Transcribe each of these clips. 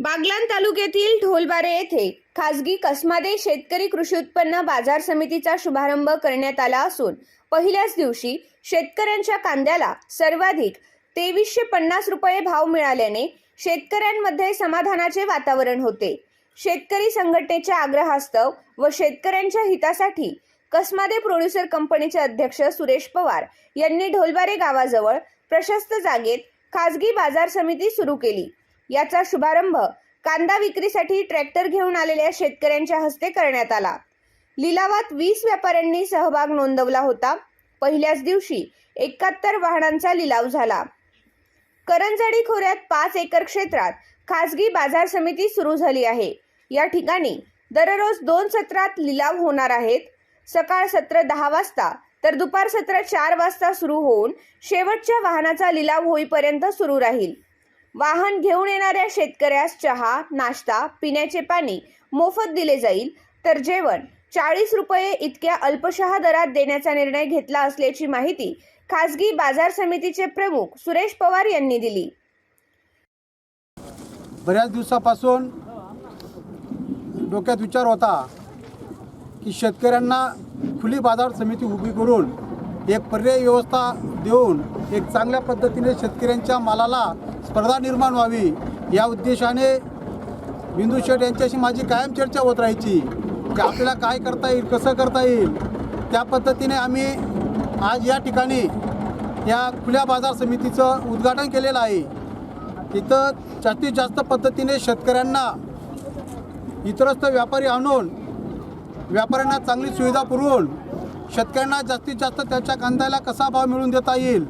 बागलाण तालुक्यातील ढोलबारे येथे खासगी कसमादे शेतकरी कृषी उत्पन्न बाजार समितीचा शुभारंभ करण्यात आला असून पहिल्याच दिवशी शेतकऱ्यांच्या कांद्याला सर्वाधिक तेवीसशे पन्नास रुपये भाव मिळाल्याने शेतकऱ्यांमध्ये समाधानाचे वातावरण होते. शेतकरी संघटनेच्या आग्रहास्तव व शेतकऱ्यांच्या हितासाठी कसमादे प्रोड्युसर कंपनीचे अध्यक्ष सुरेश पवार यांनी ढोलबारे गावाजवळ प्रशस्त जागेत खासगी बाजार समिती सुरू केली. याचा शुभारंभ कांदा विक्रीसाठी ट्रॅक्टर घेऊन आलेल्या शेतकऱ्यांच्या हस्ते करण्यात आला. लिलावात वीस व्यापाऱ्यांनी सहभाग नोंदवला होता. पहिल्याच दिवशी एकाहत्तर वाहनांचा लिलाव झाला. करंजाडी खोऱ्यात पाच एकर क्षेत्रात खासगी बाजार समिती सुरू झाली आहे. या ठिकाणी दररोज दोन सत्रात लिलाव होणार आहेत. सकाळ सत्र दहा वाजता तर दुपार सत्र चार वाजता सुरू होऊन शेवटच्या वाहनाचा लिलाव होईपर्यंत सुरू राहील. वाहन घेऊन येणाऱ्या शेतकऱ्यास चहा नाश्ता पिण्याचे पाणी मोफत दिले जाईल तर जेवण चाळीस रुपये इतक्या अल्पशहा दरात देण्याचा निर्णय घेतला असल्याची माहिती खासगी बाजार समितीचे प्रमुख सुरेश पवार यांनी दिली. बऱ्याच दिवसापासून डोक्यात विचार होता की शेतकऱ्यांना खुली बाजार समिती उभी करून एक पर्यायी व्यवस्था देऊन एक चांगल्या पद्धतीने शेतकऱ्यांच्या मालाला स्पर्धा निर्माण व्हावी या उद्देशाने बिंदू शेठ यांच्याशी माझी कायम चर्चा होत राहायची की आपल्याला काय करता येईल कसं करता येईल. त्या पद्धतीने आम्ही आज या ठिकाणी या खुल्या बाजार समितीचं उद्घाटन केलेलं आहे. इथं जास्तीत जास्त पद्धतीने शेतकऱ्यांना इतरस्थ व्यापारी आणून व्यापाऱ्यांना चांगली सुविधा पुरवून शेतकऱ्यांना जास्तीत जास्त त्याच्या कांद्याला कसा भाव मिळवून देता येईल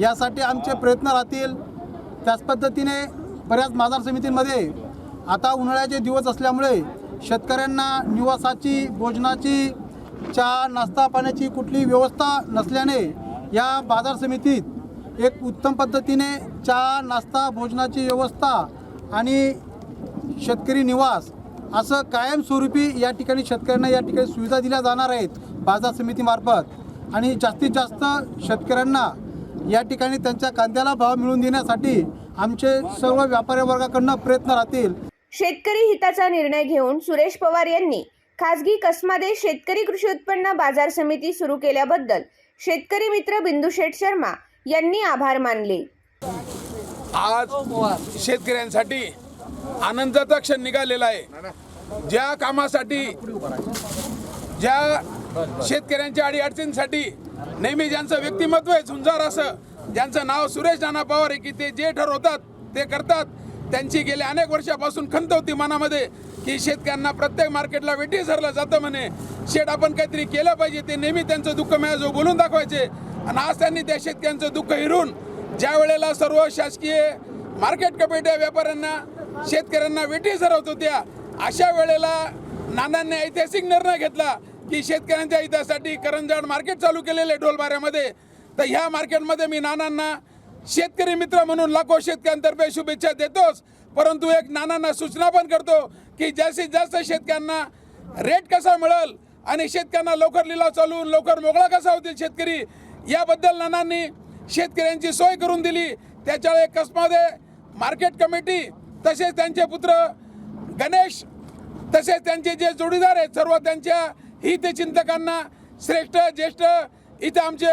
यासाठी आमचे प्रयत्न राहतील. त्याच पद्धतीने बऱ्याच बाजार समितींमध्ये आता उन्हाळ्याचे दिवस असल्यामुळे शेतकऱ्यांना निवासाची भोजनाची चहा नाश्ता पाण्याची कुठली व्यवस्था नसल्याने या बाजार समितीत एक उत्तम पद्धतीने चहा नाश्ता भोजनाची व्यवस्था आणि शेतकरी निवास असं कायमस्वरूपी या ठिकाणी शेतकऱ्यांना या ठिकाणी सुविधा दिल्या जाणार आहेत बाजार समितीमार्फत. आणि जास्तीत जास्त शेतकऱ्यांना या ठिकाणी त्यांच्या कांद्याला भाव मिळवून देण्यासाठी आमचे सर्व व्यापारी वर्गाकडनं प्रयत्न राहतील. शेतकरी हिताचा निर्णय घेऊन सुरेश पवार यांनी खासगी कसमादे शेतकरी कृषी उत्पन्न बाजार समिती सुरू केल्याबद्दल शेतकरी मित्र बिंदू शेठ शर्मा यांनी आभार मानले. आज शेतकऱ्यांसाठी आनंदाचा क्षण निघालेला आहे. ज्या कामासाठी ज्या शेतकऱ्यांच्या अडीअडचणींसाठी नेहमी ज्यांचं व्यक्तिमत्व आहे झुंजार असं ज्यांचं नाव सुरेश नाना पवार आहे की ते जे ठरवतात ते करतात. त्यांची गेल्या अनेक वर्षापासून खंत होती मनामध्ये की शेतकऱ्यांना प्रत्येक मार्केटला वेटी सरलं जातं म्हणे. शेट आपण काहीतरी केलं पाहिजे ते नेहमी त्यांचं दुःख मिळाजो बोलून दाखवायचे. आणि आज त्यांनी त्या शेतकऱ्यांचं दुःख हिरून ज्या वेळेला सर्व शासकीय मार्केट कमिट्या व्यापाऱ्यांना शेतकऱ्यांना वेटी सरवत होत्या अशा वेळेला नानांनी ऐतिहासिक निर्णय घेतला. की शेतकऱ्यांच्या हितासाठी करंजाड मार्केट चालू केलेलं आहे ढोलबाऱ्यामध्ये. तर ह्या मार्केटमध्ये मी नानांना शेतकरी मित्र म्हणून लाखो शेतकऱ्यांतर्फे शुभेच्छा देतोच. परंतु एक नानांना सूचना पण करतो की जास्तीत जास्त शेतकऱ्यांना रेट कसा मिळेल आणि शेतकऱ्यांना लवकर लिलाव चालवून लवकर मोकळा कसा होतील शेतकरी याबद्दल नानांनी शेतकऱ्यांची सोय करून दिली. त्याच्यामुळे कसमध्ये मार्केट कमिटी तसेच त्यांचे पुत्र गणेश तसेच त्यांचे जे जोडीदार आहेत सर्व त्यांच्या हितचिंतकांना श्रेष्ठ ज्येष्ठ इथं आमचे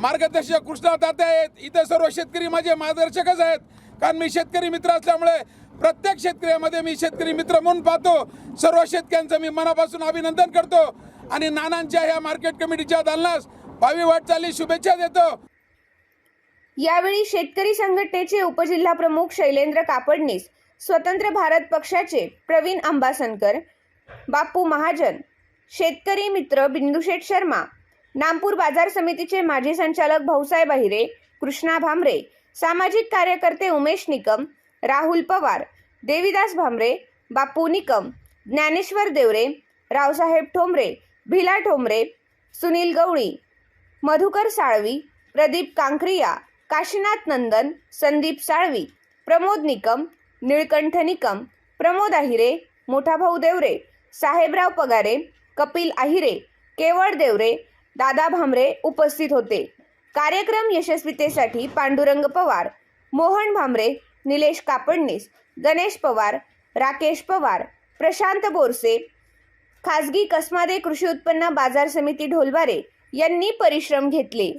मार्गदर्शक कृष्णा तात्या आहेत. इथं सर्व शेतकरी माझे मार्गदर्शकच आहेत. कारण मी शेतकरी मित्र असल्यामुळे प्रत्येक शेतकऱ्यामध्ये मी शेतकरी मित्र म्हणून पाहतो. सर्व शेतकऱ्यांचं मी मनापासून अभिनंदन करतो. आणि नानांच्या ह्या मार्केट कमिटीच्या दालनास भावी वाटचाली शुभेच्छा देतो. यावेळी शेतकरी संघटनेचे उपजिल्हा प्रमुख शैलेंद्र कापडनीस स्वतंत्र भारत पक्षाचे प्रवीण अंबासनकर बापू महाजन शेतकरी मित्र बिंदुशेठ शर्मा नामपूर बाजार समितीचे माजी संचालक भाऊसाहेब अहिरे कृष्णा भामरे सामाजिक कार्यकर्ते उमेश निकम राहुल पवार देविदास भामरे बापू निकम ज्ञानेश्वर देवरे रावसाहेब ठोंबरे भिला ठोंबरे सुनील गवळी मधुकर साळवी प्रदीप कांक्रिया काशीनाथ नंदन संदीप साळवी प्रमोद निकम निळकंठ निकम प्रमोद आहिरे मोठा भाऊ देवरे साहेबराव पगारे कपिल आहिरे केवळ देवरे दादा भामरे उपस्थित होते. कार्यक्रम यशस्वीतेसाठी पांडुरंग पवार मोहन भामरे निलेश कापडनीस गणेश पवार राकेश पवार प्रशांत बोरसे खासगी कसमादे कृषी उत्पन्न बाजार समिती ढोलवारे यांनी परिश्रम घेतले.